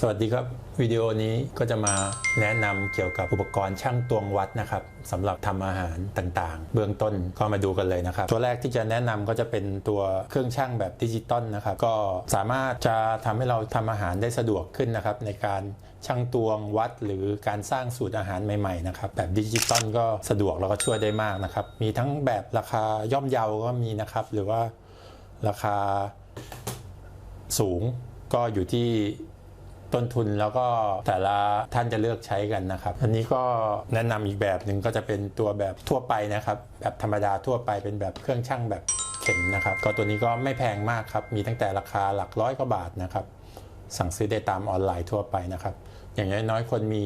สวัสดีครับวิดีโอนี้ก็จะมาแนะนำเกี่ยวกับอุปกรณ์ช่างตวงวัดนะครับสำหรับทำอาหารต่างๆ เบื้องต้นก็มาดูกันเลยนะครับ ตัวแรกที่จะแนะนำก็จะเป็นตัวเครื่องช่างแบบดิจิตอลนะครับก็สามารถจะทำให้เราทำอาหารได้สะดวกขึ้นนะครับในการช่างตวงวัด หรือการสร้างสูตรอาหารใหม่ๆนะครับแบบดิจิตอลก็สะดวกแล้วก็ช่วยได้มากนะครับมีทั้งแบบราคาย่อมเยาก็มีนะครับหรือว่าราคาสูงก็อยู่ที่ ต้นทุนแล้วก็แต่ละท่านจะเลือกใช้กันนะครับ อันนี้ก็แนะนำอีกแบบหนึ่งก็จะเป็นตัวแบบทั่วไปนะครับ แบบธรรมดาทั่วไปเป็นแบบเครื่องช่างแบบเข็มนะครับก็ตัวนี้ก็ไม่แพงมากครับ มีตั้งแต่ราคาหลักร้อยกว่าบาทนะครับ สั่งซื้อได้ตามออนไลน์ทั่วไปนะครับ อย่างน้อยๆคนมี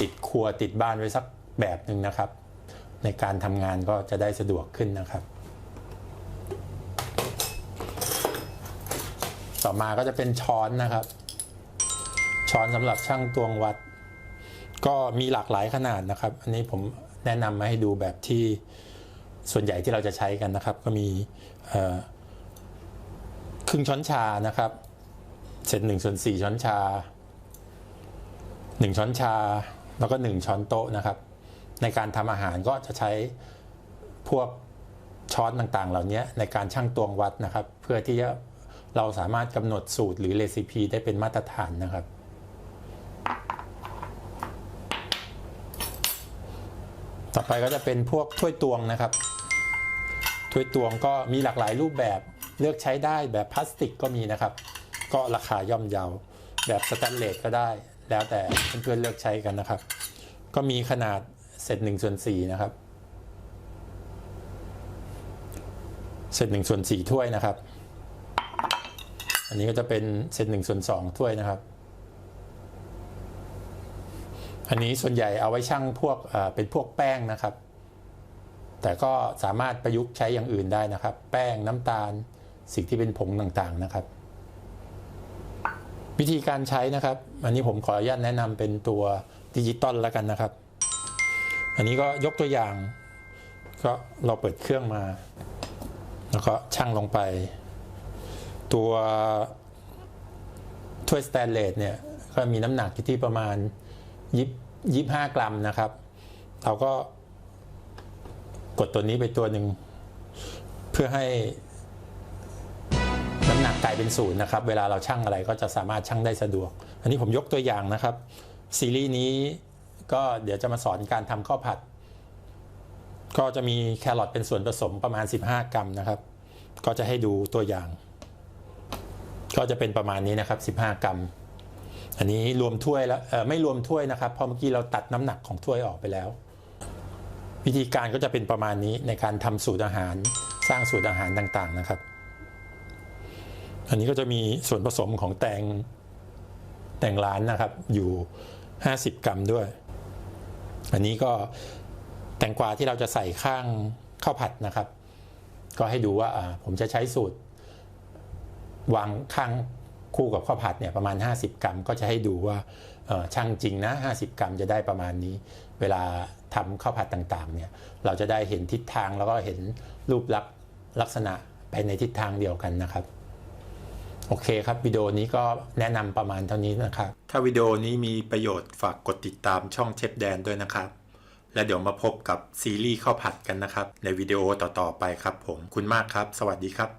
ติดครัวติดบ้านไว้สักแบบหนึ่งนะครับ ในการทำงานก็จะได้สะดวกขึ้นนะครับ ต่อมาก็จะเป็นช้อนนะครับ ช้อนสำหรับช่างตวงวัด ก็มีหลากหลายขนาดนะครับ อันนี้ผมแนะนำมาให้ดูแบบที่ส่วนใหญ่ที่เราจะใช้กันนะครับ ก็มีครึ่งช้อนชานะครับ เศษหนึ่งส่วนสี่ช้อนชาหนึ่งช้อนชา แล้วก็หนึ่งช้อนโต๊ะนะครับ ในการทำอาหารก็จะใช้พวกช้อนต่างๆ เหล่านี้ในการช่างตวงวัดนะครับ เพื่อที่จะเราสามารถกำหนดสูตรหรือเรซิปีได้เป็นมาตรฐานนะครับ ต่อไปก็จะเป็นพวกถ้วยตวงนะครับ ถ้วยตวงก็มีหลากหลายรูปแบบเลือกใช้ได้แบบพลาสติกก็มีนะครับ ก็ราคาย่อมเยาแบบสแตนเลสก็ได้ แล้วแต่เพื่อนๆเลือกใช้กันนะครับ ก็มีขนาดเศษหนึ่งส่วนสี่นะครับเศษหนึ่งส่วนสี่ถ้วยนะครับ อันนี้ก็จะเป็นเศษหนึ่งส่วนสองถ้วยนะครับ อันนี้ส่วนใหญ่เอาไว้ชั่งพวกเป็นพวกแป้งนะครับ แต่ก็สามารถประยุกต์ใช้อย่างอื่นได้นะครับ แป้งน้ำตาลสิ่งที่เป็นผงต่างๆนะครับ วิธีการใช้นะครับ อันนี้ผมขออนุญาตแนะนำเป็นตัวดิจิตอลแล้วกันนะครับ อันนี้ก็ยกตัวอย่าง ก็เราเปิดเครื่องมา แล้วก็ชั่งลงไป ตัวถ้วยสแตนเลสเนี่ยก็มีน้ำหนักอยู่ที่ประมาณยี่ ยี่ห้ากรัมนะครับ เราก็กดตัวนี้ไปตัวหนึ่ง เพื่อให้น้ำหนักกลายเป็นศูนย์นะครับ เวลาเราชั่งอะไรก็จะสามารถชั่งได้สะดวก อันนี้ผมยกตัวอย่างนะครับ ซีรีส์นี้ก็เดี๋ยวจะมาสอนการทำข้าวผัด ก็จะมีแครอทเป็นส่วนผสมประมาณ 15 กรัมนะครับ ก็จะให้ดูตัวอย่าง ก็จะเป็นประมาณนี้นะครับ 15 กรัม อันนี้รวมถ้วยแล้วไม่รวมถ้วยนะครับเพราะเมื่อกี้เราตัดน้ำหนักของถ้วยออกไปแล้ว วิธีการก็จะเป็นประมาณนี้ในการทำสูตรอาหารสร้างสูตรอาหารต่างๆนะครับ อันนี้ก็จะมีส่วนผสมของแตงแตงร้านนะครับ อยู่ 50 กรัมด้วย อันนี้ก็แตงกวาที่เราจะใส่ข้างข้าวผัดนะครับ ก็ให้ดูว่าผมจะใช้สูตร วางข้าง คู่กับข้าวผัดเนี่ยประมาณ 50 กรัม ก็จะให้ดูว่าช่างจริงนะ 50 กรัมจะได้ประมาณนี้ เวลาทำข้าวผัดต่างๆเนี่ยเราจะได้เห็นทิศทางแล้วก็เห็นรูปลักษณ์ลักษณะไปในทิศทางเดียวกันนะครับโอเคครับวิดีโอนี้ก็แนะนำประมาณเท่านี้นะครับ ถ้าวิดีโอนี้มีประโยชน์ฝากกดติดตามช่องเชฟแดนด้วยนะครับ และเดี๋ยวมาพบกับซีรีส์ข้าวผัดกันนะครับ ในวิดีโอต่อๆไปครับผมคุณมากครับ สวัสดีครับ